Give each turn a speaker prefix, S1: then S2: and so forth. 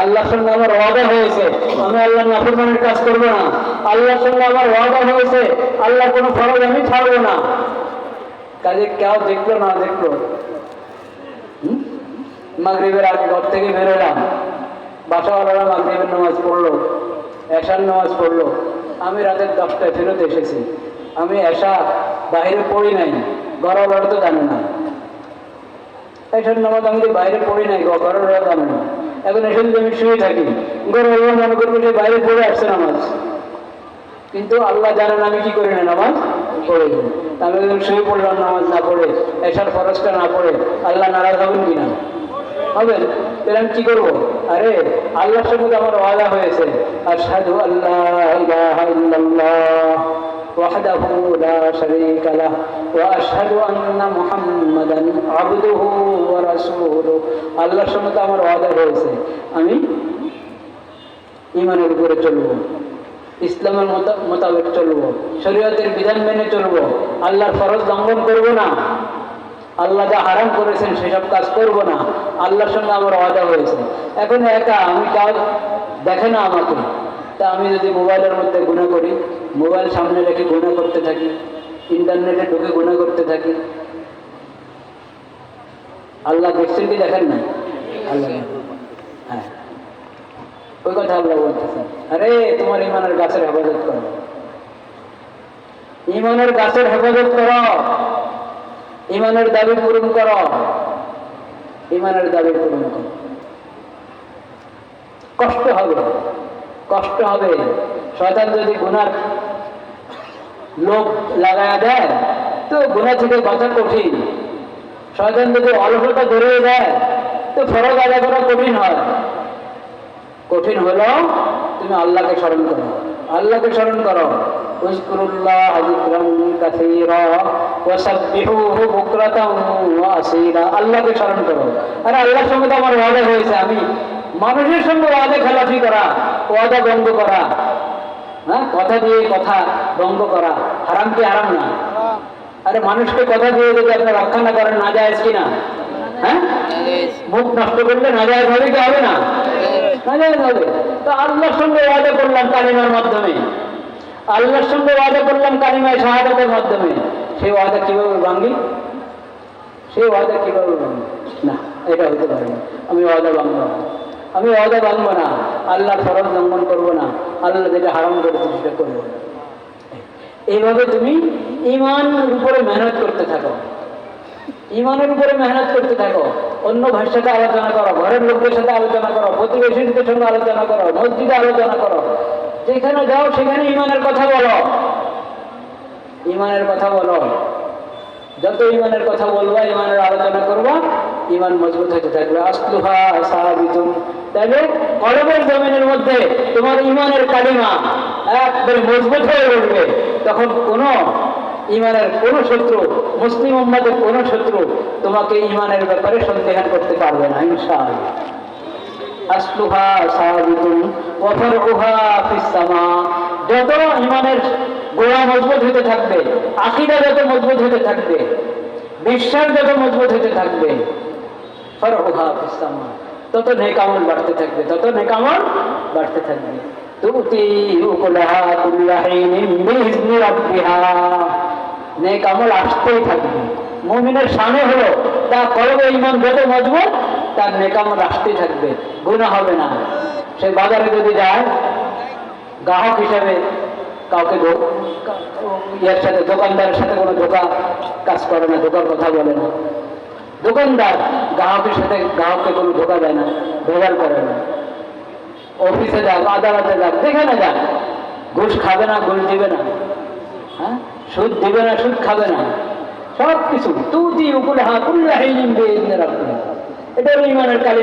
S1: আল্লাহর সঙ্গে আমার ওয়াদা হয়েছে। আমি আল্লাহ নাফরমানের কাজ করব না। আল্লাহর সঙ্গে আমার ওয়াদা হয়েছে, আল্লাহ কোনো ফরজ আমি ছাড়বো না। কাজে কেউ দেখল না দেখল? মাগরিবের আগে ঘর থেকে বেরোলাম বাসাওয়ালারা মাগরিবের নামাজ পড়ল, এশার নামাজ পড়ল। আমি রাতের দশটায় ফেরত এসেছি। আমি এশা বাইরে পড়ি নাই, ঘরওয়ালারা তো জানে না। এশার নামাজ আমি বাইরে পড়ি নাই, ঘরওয়ালারা জানে না। এখন এখন আমি শুয়ে থাকি। গরম মনে করব যে বাইরে পড়ে আসছে নামাজ। কিন্তু আল্লাহ জানেন আমি কি করি না নামাজ পড়ে। আমি যখন শুয়ে পড়লাম নামাজ না পড়ে, এসার ফরজটা না পড়ে, আল্লাহ নারাজ হবেন কিনা? হবেন। তাহলে আমি কি করব? আরে, আল্লাহর সঙ্গে আমার ওয়াদা হয়েছে। আর সাধু আল্লাহ وحده لا شريك له واشهد ان محمدا عبده ورسوله আল্লাহর সঙ্গে তো আমার ওয়াদা হয়েছে আমি ইমানের উপরে চলবো ইসলামের মোতা- মোতাবেক চলবো শরীয়তের বিধান মেনে চলবো আল্লাহর ফরজ লঙ্ঘন করব না আল্লাহ যা হারাম করেছেন সেসব কাজ করব না আল্লাহর সঙ্গে আমার ওয়াদা হয়েছে এখন একা আমি কাজ দেখে না আমাকে তা আমি যদি মোবাইলের মধ্যে গুণা করি মোবাইল সামনে রেখে গুণা করতে থাকি ইন্টারনেটে ঢুকে গুণা করতে থাকি আল্লাহ দেখছেন কি দেখেন না আল্লাহ। হ্যাঁ। ওই কথা আল্লাহ বলতেছেন। আরে তোমার ইমানের গাছের হেফাজত করো। ইমানের গাছের হেফাজত করো। ইমানের দাবি পূরণ করো। ইমানের দাবি পূরণ করো। কষ্ট হবে। কষ্ট হবে। শয়তান যদি গুনার লোক লাগায়া দেয়, তো গুণা থেকে বাঁচা কঠিন। শয়তান যদি অলসতা ধরিয়ে দেয়, তো ফরজ আদায় করা কঠিন হয়। কঠিন হলো তুমি আল্লাহকে স্মরণ করো। আল্লাহকে স্মরণ করো। আল্লাহকে স্মরণ করো। আরে আল্লাহর সঙ্গে তো আমার ওয়াদা হয়েছে, আমি মানুষের সঙ্গে ওয়াদা খেলাফি করা, ওয়াদা ভঙ্গ করা হ্যাঁ? কথা দিয়ে কথা ভঙ্গ করা, হারাম কি হারাম না? আরে মানুষকে কথা দিয়ে যদি আপনি রক্ষা না করেন না যায় কিনা হ্যাঁ? মুখ নষ্ট করলে না যায় হবে কি হবে না? না তো আল্লাহর সঙ্গে ওয়াদা করলাম কালিমার মাধ্যমে। আল্লাহর সঙ্গে ওয়াদা করলাম কালিমায় শাহাদাতের মাধ্যমে। সেই ওয়াদা কীভাবে ভাঙ্গি সেই ওয়াদা কীভাবে ভাঙ্গি না, এটা হতে পারে না। আমি ওয়াদা ভাঙবো না আমি ওয়াদা ভাঙবো না। আল্লাহর ফরজ লঙ্ঘন করব না। আল্লাহ যেটা হারাম করেছে সেটা করব। এইভাবে তুমি ইমানের উপরে মেহনত করতে থাকো। ইমানের উপরে মেহনত করতে থাকো। অন্য ভাইয়ের সাথে আলোচনা করো, ঘরের লোকদের সাথে আলোচনা করো, প্রতিবেশীদের সঙ্গে আলোচনা করো, মসজিদে আলোচনা করো। যেখানে যাও, সেখানে ইমানের কথা বলো। ইমানের কথা বলো। যত ইমানের কথা বলবা, ইমানের আলোচনা করবা ইমান মজবুত হতে থাকবে। আসলুহা সাহাবিতুম তাহলে কলমের জমিনের মধ্যে তোমার ইমানের কালিমা একবারে মজবুত হয়ে উঠবে। তখন কোনো ইমানের কোনো শত্রু, মুসলিম উম্মাদের কোনো শত্রু তোমাকে ইমানের ব্যাপারে সন্দেহান করতে পারবে না, ইনশাআল্লাহ। আসলুহা সাহাবিতুম ওয়া ফারউহা ফিস সামা। যত ইমানের গোড়া মজবুত হতে থাকবে, আকীদা যত মজবুত হতে থাকবে, বিশ্বাস যত মজবুত হতে থাকবে ফারউহা ফিস সামা তত নেক আমল বাড়তে থাকবে, তত নেক আমল বাড়তে থাকবে। আসতেই থাকবে। হলো, তা মজবুত, তার নেকামল আসতেই থাকবে। হবে না। সে বাজারে যদি যায়, গ্রাহক হিসাবে কাউকে ইয়ের সাথে দোকানদারের সাথে কোনো ধোকা কাজ করে না, ধোকার কথা বলে না। দোকানদার গ্রাহকের সাথে গ্রাহককে কোনো ধোকা দেয় না, ভেজাল করে না। অফিসে যাক, আদালতে যাক, যেখানে যাক, ঘুষ খাবে না, ঘুষ দিবে না। হ্যাঁ? সুদ দিবে না, সুদ খাবে না। সব কিছু তুই উপরে হাত উল্লাহ এটা ইমানের কালি